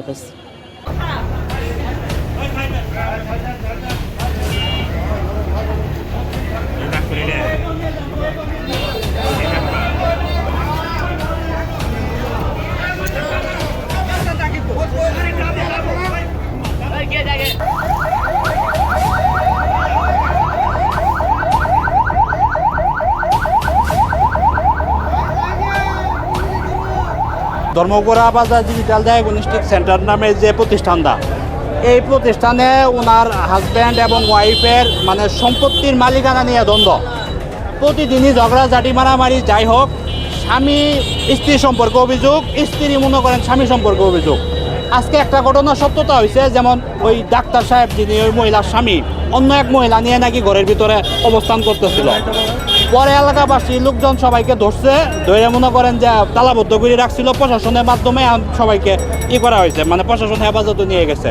পাইছি ধর্মগোড়া বাজার digital diagnostic centre নামে যে প্রতিষ্ঠানটা, এই প্রতিষ্ঠানে ওনার হাজব্যান্ড এবং ওয়াইফের মানে সম্পত্তির মালিকানা নিয়ে দ্বন্দ্ব। প্রতিদিনই ঝগড়াঝাটি, মারামারি, যাই হোক, স্বামী, স্ত্রী সম্পর্কে অভিযোগ, স্ত্রী মনে করেন স্বামী সম্পর্কে অভিযোগ। আজকে একটা ঘটনা সত্যতা হয়েছে যেমন ওই ডাক্তার সাহেব যিনি ওই মহিলার স্বামী, অন্য এক মহিলা নিয়ে নাকি ঘরের ভিতরে অবস্থান করতেছিল। পরে এলাকাবাসী লোকজন সবাইকে ধরছে। ধরে মনে করেন যে তালাবদ্ধ করে রাখছিল, প্রশাসনের মাধ্যমে সবাইকে ই করা হয়েছে মানে প্রশাসন হেফাজতে নিয়ে গেছে।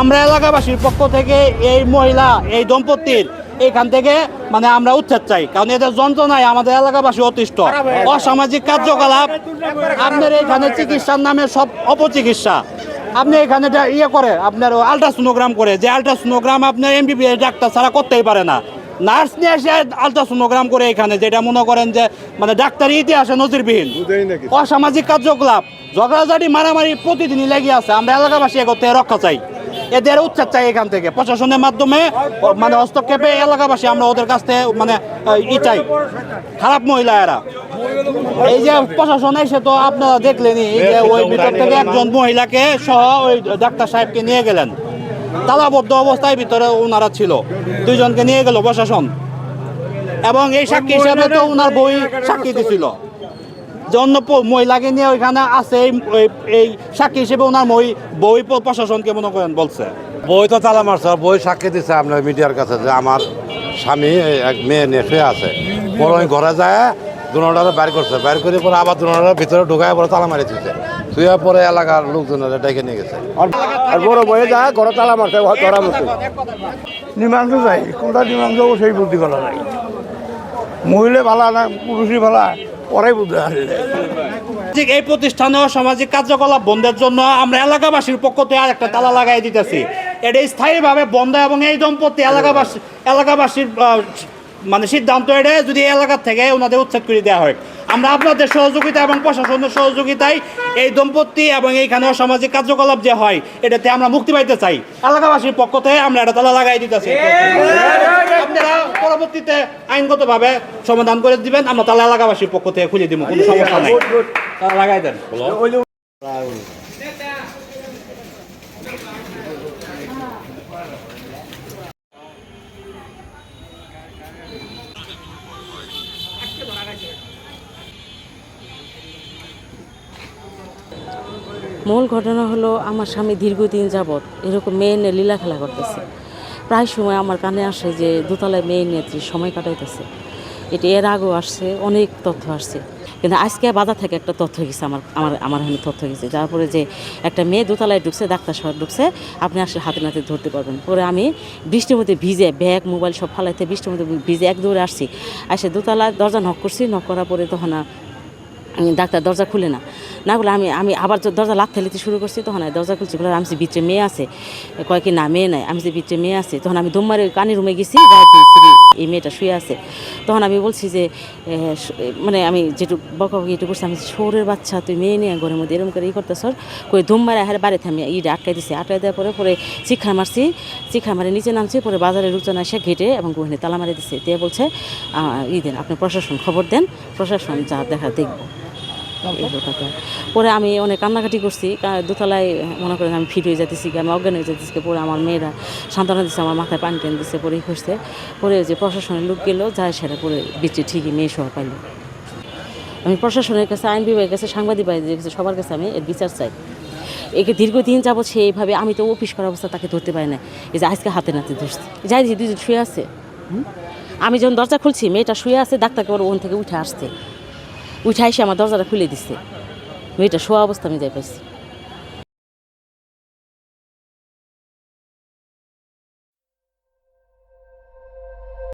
আমরা এলাকাবাসীর পক্ষ থেকে এই মহিলা, এই দম্পতির এখান থেকে মানে আমরা উচ্ছেদ চাই, কারণ এদের যন্ত্রণায় আমাদের এলাকাবাসী অতিষ্ঠ। অসামাজিক কার্যকলাপ, আপনার এখানে চিকিৎসার নামে সব অপচিকিৎসা। আপনি এখানে ইয়ে করে আপনার আলট্রাসোনোগ্রাম করে, যে আলট্রাসোনোগ্রাম আপনার এমবিবিএস ডাক্তার ছাড়া করতেই পারে না। নার্স নিয়ে এসে আলট্রাসোনোগ্রাম করে এখানে যেটা মনে করেন যে মানে ডাক্তারি ইতিহাসে নজিরবিহীন। অসামাজিক কার্যকলাপ ঝগড়াঝাটি মারামারি প্রতিদিনই লেগে আছে। আমরা এলাকাবাসী এগোতে রক্ষা চাই। এদের উচ্ছেদ চাই এখান থেকে। প্রশাসনের মাধ্যমে মানে হস্তক্ষেপে এলাকাবাসী আমরা ওদের কাছ থেকে মানে ই চাই। খারাপ মহিলা এরা এই যে প্রশাসন এসে তো আপনারা দেখলেনই এই যে ওই ভিতর থেকে একজন মহিলাকে সহ ওই ডাক্তার সাহেবকে নিয়ে গেলেন। তালাবদ্ধ অবস্থায় ভিতরে ওনারা ছিল। দুইজনকে নিয়ে গেল প্রশাসন। এবং এই সাক্ষী হিসাবে তো ওনার বই সাক্ষী দিছিল। যে অন্য মহিলাকে নিয়ে ওইখানে আছে এই- সাক্ষী হিসেবে ওনার মই বই প্রশাসনকে মনে করেন বলছে। বই তো তালা মারছে বই সাক্ষী দিচ্ছে আপনার মিডিয়ার কাছে যে আমার স্বামী এক মেয়ে নেফে আছে। পরে ঘরে যায় দুনোটারে বাইর করছে। বাইর করে পরে আবার দুনোটার ভিতরে ঢুকায় পরে তালা মারি দিচ্ছে শুয়ে পরে এলাকার লোকজনের ডেকে নিয়ে গেছে। আর বড় বয়ে যায় ঘরে তালা মারতে ধরা মতো মীমাংস চাই কোনটা হব সেই বুদ্ধি করা নাই। মহিলা ভালা না পুরুষই ভালা পরাই বুদ্ধি আসলে ঠিক এই প্রতিষ্ঠানে সামাজিক কার্যকলাপ বন্ধের জন্য আমরা এলাকাবাসীর পক্ষ থেকে আর একটা তালা লাগাই দিতেছি। এটা স্থায়ীভাবে বন্ধ এবং এই দম্পতি এলাকাবাসী এলাকাবাসীর মানে সিদ্ধান্ত এটা যদি এলাকার থেকে ওনাদের উচ্ছেদ করে দেওয়া হয়। আমরা আপনাদের সহযোগিতা এবং প্রশাসনের সহযোগিতায় এই দম্পতি এবং এইখানে সামাজিক কার্যকলাপ যে হয় এটাতে আমরা মুক্তি পাইতে চাই। এলাকাবাসীর পক্ষ থেকে আমরা এটা তালা লাগাই দিতেছি। আপনারা পরবর্তীতে আইনগতভাবে সমাধান করে দিবেন আমরা তালা এলাকাবাসীর পক্ষ থেকে খুলে দিব কোনো সমস্যা নাই। তালা লাগাই দেন। মূল ঘটনা হলো আমার স্বামী দীর্ঘদিন যাবৎ এরকম মেয়ে নিয়ে লীলা খেলা করতেছে। প্রায় সময় আমার কানে আসে যে দোতলায় মেয়ে যে সময় কাটাইতেছে। এটি এর আগেও আসছে, অনেক তথ্য আসছে। কিন্তু আজকে বাজার থেকে একটা তথ্য গেছে আমার আমার আমার এখানে তথ্য গেছে। যার পরে যে একটা মেয়ে দোতলায় ঢুকছে, ডাক্তার শহর ঢুকছে, আপনি আসলে হাতে নাতে ধরতে পারবেন। পরে আমি বৃষ্টির মধ্যে ভিজে, ব্যাগ, মোবাইল সব ফালাইতে বৃষ্টির মধ্যে ভিজে এক দৌড়ে আসছি। আসে দোতলায় দরজা নক করছি নক করার পরে তখন ডাক্তার দরজা খুলে না। না বলে আমি আমি আবার দরজা লাভ ফেলিতে শুরু করছি, তখন দরজা খুলছি, বলে আমি ভিতরে মেয়ে আছে, কয় কি না, মেয়ে নাই, আমি যে ভিতরে মেয়ে আছে, তখন আমি দম মারে কানি রুমে গেছি এই মেয়েটা শুয়ে আছে। তখন আমি বলছি যে মানে আমি যেটু বকাবকি একটু করছি, আমি শহরের বাচ্চা, তুই মেয়ে নিয়ে ঘরের মধ্যে এরকম করে ই করতে সর কই ধুম মারে হারে বাড়িতে আমি ইটা আটকাই দিছি। আটকাই দেওয়ার পরে পরে চিক্ষা মারছি চিক্ষা মারে নিচে নামছি, পরে বাজারে রুচনা এসে ঘেটে এবং গহিনী তালা মারে দিছে। দিয়ে বলছে ই দেন, আপনি প্রশাসন খবর দেন, প্রশাসন যা দেখা দেখব। পরে আমি অনেক কান্নাকাটি করছি দোতলায়, মনে করেন আমি ফিট হয়ে যেতেছি আমি অজ্ঞান হয়ে যেতেছি পরে আমার মেয়েরা সান্ত্বনা দিচ্ছে আমার মাথায় পানি টেন দিচ্ছে পরে খুঁজতে পরে যে প্রশাসনের লোক গেলো, যায় সেটা পরে বিচে ঠিকই মেয়ে সহ পাইল। আমি প্রশাসনের কাছে আইন বিভাগের কাছে, সাংবাদিক বাহিনীর কাছে, সবার কাছে আমি এর বিচার চাই। একে দীর্ঘদিন যাব সে এইভাবে আমি তো অফিস করা অবস্থা তাকে ধরতে পারি না এই যে আজকে হাতে নাতে ধরছি। যাই দিদি দুজন শুয়ে আছে? আমি যখন দরজা খুলছি, মেয়েটা শুয়ে আছে, ডাক্তারকে ওর ওখান থেকে উঠে আসছে উঠে এসে আমার দরজাটা খুলে দিচ্ছে মেয়েটা শোয়া অবস্থা আমি যাই পাইছি